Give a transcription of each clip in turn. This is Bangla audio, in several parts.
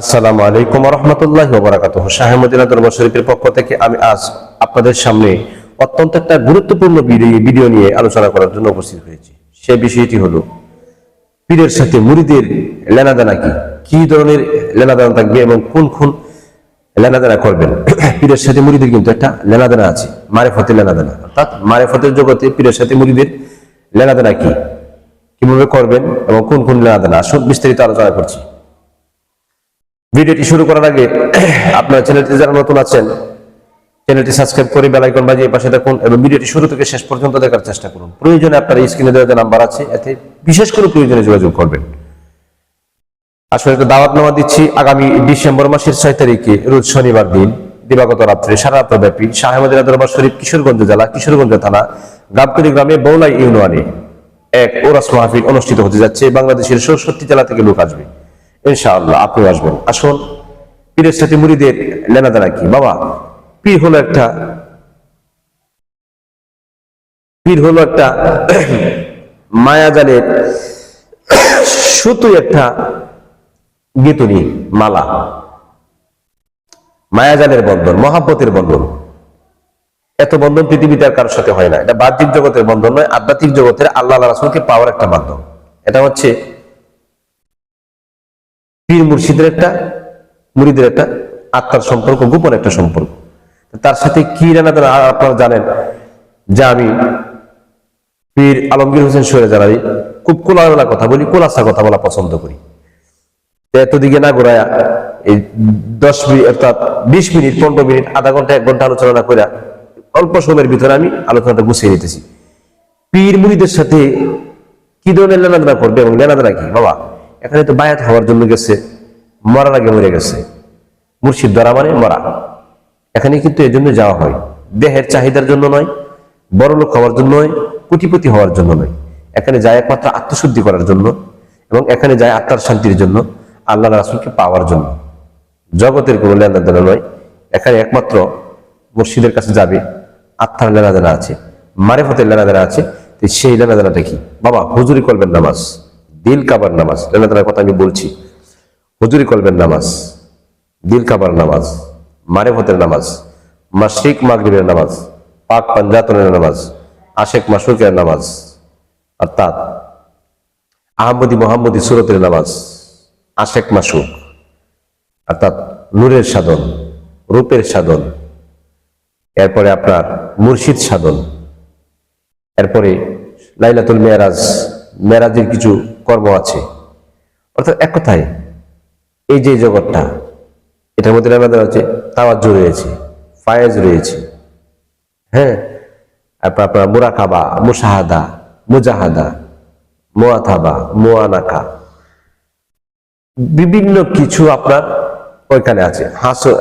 আসসালামু আলাইকুম রহমতুল্লাহ বারাকাত শাহেমদিনা দরবার শরীফের পক্ষ থেকে আমি আজ আপনাদের সামনে অত্যন্ত একটা গুরুত্বপূর্ণ ভিডিও নিয়ে আলোচনা করার জন্য উপস্থিত হয়েছি। সে বিষয়টি হলো, পীরের সাথে মুড়িদের লেনাদেনা কি? কি ধরনের লেনাদেনা থাকবে এবং কোন কোন লেনাদেনা করবেন? পীরের সাথে মুড়িদের কিন্তু একটা লেনাদেনা আছে, মারেফতের লেনাদেনা। অর্থাৎ মারেফতের জগতে পীরের সাথে মুড়িদের লেনাদেনা কি? কীভাবে করবেন এবং কোন কোন লেনাদেনা? সব বিস্তারিত আলোচনা করছি। ভিডিওটি শুরু করার আগে আপনার চ্যানেলটি যারা নতুন আছেন, চ্যানেলটি সাবস্ক্রাইব করে বেল আইকন বাজিয়ে পাশে থাকুন এবং ভিডিওটি শুরু থেকে শেষ পর্যন্ত দেখার চেষ্টা করুন। প্রয়োজনে আপনার স্ক্রিনে দেওয়া যে নাম্বার আছে, এতে বিশেষ করে প্রয়োজনে যোগাযোগ করবেন। আসলে একটা দাওয়াত নামা দিচ্ছি, আগামী ডিসেম্বর মাসের ছয় তারিখে, রোজ শনিবার দিন, দিবাগত রাত্রে, সারা রাত্র ব্যাপী শাহমদিনা দরবার শরীফ, কিশোরগঞ্জ জেলা, কিশোরগঞ্জ থানা, গাবতলী গ্রামে বৌলাই ইউনিয়নে এক ওরাস মাহফিল অনুষ্ঠিত হতে যাচ্ছে। বাংলাদেশের চৌষট্টি জেলা থেকে লোক আসবে। ইনশাআল্লাহ আপনি আসবেন। আসুন, পীরের সাথে মুড়িদের লেনাদেনা কি? বাবা, পীর হলো একটা, পীর হলো একটা মায়াজালের শুধু একটা গেতুনি মালা। মায়াজালের বন্ধন, মহাব্বতের বন্ধন। এত বন্ধন পৃথিবীতে আর কারোর সাথে হয় না। এটা বাহ্যিক জগতের বন্ধন নয়, আধ্যাত্মিক জগতের আল্লাহ রাসুলকে পাওয়ার একটা মাধ্যম। এটা হচ্ছে পীর মুর্শিদের একটা, মুরিদের একটা, আত্মার সম্পর্ক, গোপন একটা সম্পর্ক। তার সাথে কি আর আপনারা জানেন? যে আমি পীর আলমগীর হোসেন সরে জানারি খুব কোলামেলা কথা বলি, কোলাসা কথা বলা পছন্দ করি। এতদিকে না ঘোরায়া এই দশ মিনিট, অর্থাৎ বিশ মিনিট, পনেরো মিনিট, আধা ঘণ্টা, এক ঘণ্টা আলোচনা করে অল্প সময়ের ভিতরে আমি আলোচনাটা গুছিয়ে নিতেছি। পীর মুড়িদের সাথে কি ধরনের লেনাদেনা করবে এবং লেনাদেনা কি? বাবা। এখানে তো বায়াত হওয়ার জন্য গেছে, মরার আগে মরে গেছে। মুর্শিদ দ্বারা মানে মরা। এখানে কিন্তু এই জন্য যাওয়া হয়। দেহের চাহিদার জন্য নয়, বড় লোক হওয়ার জন্য নয়, কোটিপতি হওয়ার জন্য নয়। এখানে যায় একমাত্র আত্মশুদ্ধি করার জন্য এবং এখানে যায় আত্মার শান্তির জন্য আল্লাহ রাসুলকে পাওয়ার জন্য। জগতের কোনো লেনাদেনা নয়। এখানে একমাত্র মুর্শিদের কাছে যাবে, আত্মার লেনাদেনা আছে, মারেফতের লেনাদেনা আছে সেই লেনাদেনাটা কি? বাবা, হুজুরি করবেন নামাজ। দিল কাবার নামাজ। লেনাদেনার কথা আমি বলছি। হুজুরি করবেন নামাজ। দিল কাবার নামাজ। মারেফতের নামাজ। মাসিক মাগরিবের নামাজ। পাক পাঞ্জাতনের নামাজ। আশেক মাসুকের নামাজ। অর্থাৎ আহমদি মোহাম্মদী সুরতের নামাজ। আশেক মাসুক অর্থাৎ নূরের সাধন, রূপের সাধন। এরপরে আপনার মুর্শিদ সাধন। এরপরে লাইলাতুল মেয়ারাজ মেয়ারাজের কিছু কর্ম আছে। অর্থাৎ এক কথায়, এই যে জগৎটা, এটার মধ্যে আমাদের হচ্ছে তাওয়াজ রয়েছে, ফায়েজ রয়েছে। হ্যাঁ? আপনার মুরাকাবা, মুশাহাদা, মুজাহাদা মোয়াথাবা মোয়ানাকা বিভিন্ন কিছু আপনার ওইখানে আছে।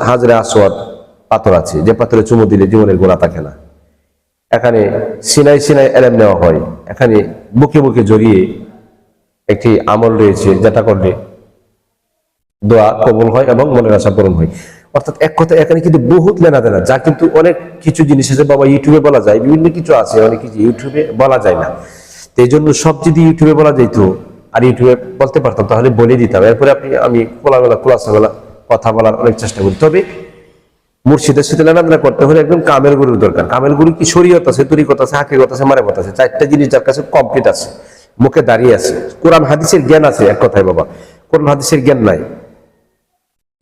হাজরে আসওয়াদ পাথর আছে, যে পাথরে চুমু দিলে জীবনের গোড়া থাকে না এখানে সিনাই সিনাই এলেম নেওয়া হয়। এখানে বুকে বুকে জড়িয়ে একটি আমল রয়েছে, যেটা করলে দোয়া কবুল হয় এবং মনের আশা পূরণ হয়। অর্থাৎ এক কথা এখানে কিন্তু বহুত লেনা দেনা, যা কিন্তু অনেক কিছু জিনিস আছে, বাবা ইউটিউবে বলা যায়, বিভিন্ন কিছু আছে, অনেক কিছু ইউটিউবে বলা যায় না। তো এই জন্য সব যদি ইউটিউবে বলা যেত আর ইউটিউবে বলতে পারতাম, তাহলে বলে দিতাম। এরপরে আপনি, আমি খোলামেলা খোলাসামেলা কথা বলার অনেক চেষ্টা করি। তবে মুর্শিদের সাথে লেনাদেনা করতে হলে একদম কামেল গুরুর দরকার। কামেল গুরু কি শরীয়ত আছে, তরিকত আছে, হাকিকত আছে, মারেকত আছে? চারটা জিনিস যার কাছে কমপ্লিট আছে, মুখে দাঁড়িয়ে আছে। কোরআন, হাদিসের জ্ঞান আছে এক কথায় বাবা। কোরআন, হাদিসের জ্ঞান নাই।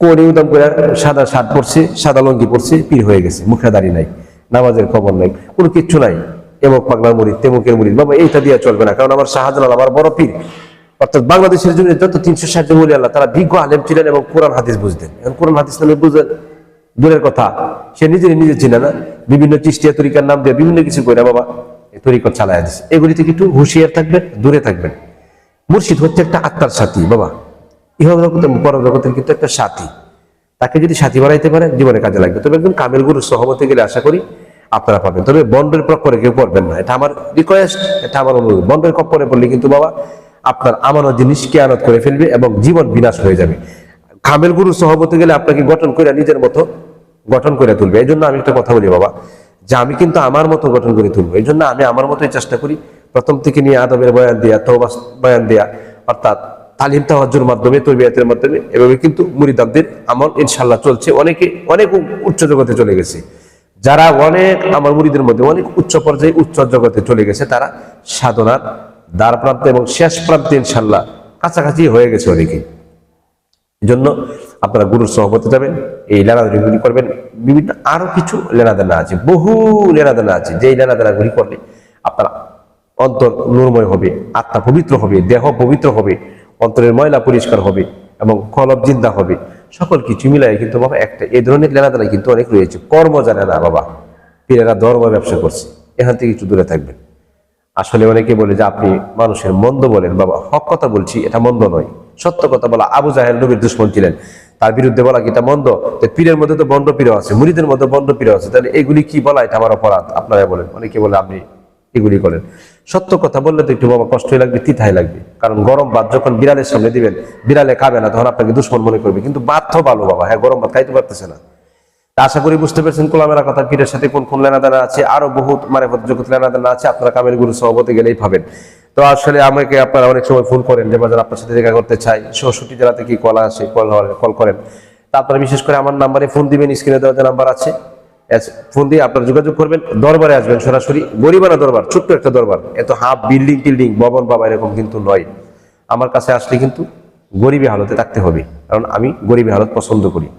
কোন উদম করে সাদা শার্ট পরছে, সাদা লঙ্গি পরছে, পীর হয়ে গেছে, মুখে দাঁড়িয়ে নাই, নামাজের খবর নাই, কোনো কিচ্ছু নাই। এমক পাগলার মুড়ি তেমুকের মুড়ি বাবা, এইটা দিয়ে চলবে না, কারণ আমার শাহজালাল আমার বড় পীর। অর্থাৎ বাংলাদেশের জন্য যত তিনশো ষাট জন আল্লাহ, তারা বিজ্ঞ আলেম ছিলেন এবং কোরআন, হাদিস বুঝতেন। কোরআন, হাদিস নামে বুঝলেন দূরের কথা। সে নিজেরই নিজে চিনে না। বিভিন্ন চিস্টিয়া তরিকার নাম দিয়ে বিভিন্ন কিছু করে বাবা তরিকত চালায় দিচ্ছে এগুলি থেকে একটু হুঁশিয়ার থাকবেন, দূরে থাকবেন। মুর্শিদ হচ্ছে একটা আত্মার সাথী বাবা। ইহা জগতের পরজগতের কিন্তু একটা সাথী। তাকে যদি সাথী বানাইতে পারে জীবনে কাজে লাগবে। তবে একদম কামেল গুরুর সহমতে গেলে আশা করি আপনারা পাবেন। তবে বন্ডের প্রকরে কেউ পড়বেন না। এটা আমার রিকোয়েস্ট এটা আমার অনুরোধ। বন্ডের কপ্পরে পড়লে কিন্তু বাবা আপনার আমানত জিনিস কেয়ানত করে ফেলবে এবং জীবন বিনাশ হয়ে যাবে। কামেল গুরু সহমতে গেলে আপনাকে গঠন করে নিজের মতো গঠন করে তুলবে। এই জন্য আমি একটা কথা বলি, বাবা, যে আমি কিন্তু আমার মতো গঠন করে তুলবো। এই জন্য আমি আমার মতোই চেষ্টা করি। প্রথম থেকে নিয়ে আদবের বয়ান দেয়া তৌবা বয়ান দেয়া, অর্থাৎ তালিম তাওয়াজ্জুর মাধ্যমে, তরবিয়াতের মাধ্যমে, এভাবে কিন্তু মুরিদাবদের আমল ইনশাল্লাহ চলছে। অনেকে অনেক উচ্চ জগতে চলে গেছে। যারা অনেক আমার মুরিদের মধ্যে অনেক উচ্চ পর্যায়ে উচ্চ জগতে চলে গেছে, তারা সাধনার দ্বার প্রান্তে এবং শেষ প্রান্তে ইনশাল্লাহ কাছাকাছি হয়ে গেছে অনেকে। এই জন্য আপনারা গুরুর সহপতি যাবেন, এই লেনাদেনাগুলি করবেন। বিভিন্ন আরও কিছু লেনাদেনা আছে, বহু লেনাদেনা আছে, যেই লেনাদেনাগুলি করলে আপনার অন্তর নূরময় হবে, আত্মা পবিত্র হবে, দেহ পবিত্র হবে, অন্তরের ময়লা পরিষ্কার হবে এবং কলব জিন্দা হবে। সকল কিছু মিলাই কিন্তু বাবা একটা, এই ধরনের লেনাদেনা কিন্তু অনেক রয়েছে। কর্ম জানে না বাবা পীরেরা ধর্ম ব্যবসা করছে, এখান থেকে একটু দূরে থাকবেন। আসলে অনেকে বলে যে আপনি মানুষের মন্দ বলেন, বাবা, হক কথা বলছি, এটা মন্দ নয়। সত্য কথা বলা আবু জাহেল নবীর দুশ্মন ছিলেন। তার বিরুদ্ধে বলা কি এটা মন্দ পীরের মধ্যে তো বন্ধ প্রিয় আছে মুড়িদের মধ্যে বন্ধ প্রিয় আছে। তাহলে এগুলি কি বলা? এটা আমার অপরাধ আপনারা বলেন। অনেকে বলে আপনি এগুলি করেন। সত্য কথা বললে তো একটু বাবা কষ্টই লাগবে তিথাই লাগবে। কারণ গরম ভাত যখন বিড়ালের সামনে দিবেন, বিড়ালে খাবে না, তখন আপনাকে দুশ্মন মনে করবে। কিন্তু বাধ্য ভালো বাবা হ্যাঁ গরম ভাত খাইতে পারতেছে না। আশা করি বুঝতে পেরেছেন কোলামেরা কথা পীরের সাথে কোন কোন লেনাদানা আছে, আরও বহুত মানে জগৎ লেনাদানা আছে, আপনারা কামেল গুরু সহবতে গেলেই পাবেন। তো আসলে আমাকে আপনারা অনেক সময় ফোন করেন যে বাজার আপনার সাথে দেখা করতে চাই ষষ্ঠী জেলাতে কি কল আসে, কল কল করেন। তা আপনারা বিশেষ করে আমার নাম্বারে ফোন দিবেন, স্ক্রিনে দেওয়া যে নাম্বার আছে ফোন দিয়ে আপনারা যোগাযোগ করবেন, দরবারে আসবেন সরাসরি, গরিবানা দরবার, ছোট্ট একটা দরবার, এত হাফ বিল্ডিং টিল্ডিং, ভবন বাবা এরকম কিন্তু নয়। আমার কাছে আসলে কিন্তু গরিবী হালতে থাকতে হবে, কারণ আমি গরিবী হালত পছন্দ করি।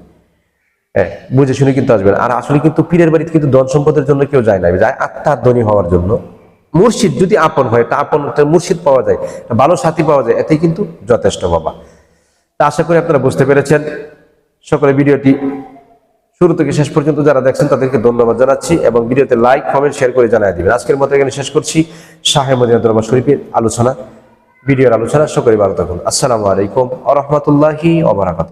হ্যাঁ বুঝে শুনে কিন্তু আসবেন। আর আসলে কিন্তু পীরের বাড়িতে কিন্তু ধন সম্পদের জন্য কেউ যায় না। যায় আত্মার ধনী হওয়ার জন্য মুর্শিদ যদি আপন হয় একটা আপন মুর্শিদ পাওয়া যায়, ভালো সাথী পাওয়া যায়, এতেই কিন্তু যথেষ্ট বাবা। তা আশা করি আপনারা বুঝতে পেরেছেন। সকলে ভিডিওটি শুরু থেকে শেষ পর্যন্ত যারা দেখছেন, তাদেরকে ধন্যবাদ জানাচ্ছি এবং ভিডিওতে লাইক কমেন্ট শেয়ার করে জানাই দিবেন। আজকের মতো এখানে শেষ করছি। শাহে মদিনা দরবার শরীফের আলোচনা, ভিডিওর আলোচনা সকলে ভালো থাকুন। আসসালামু আলাইকুম আ রহমতুল্লাহি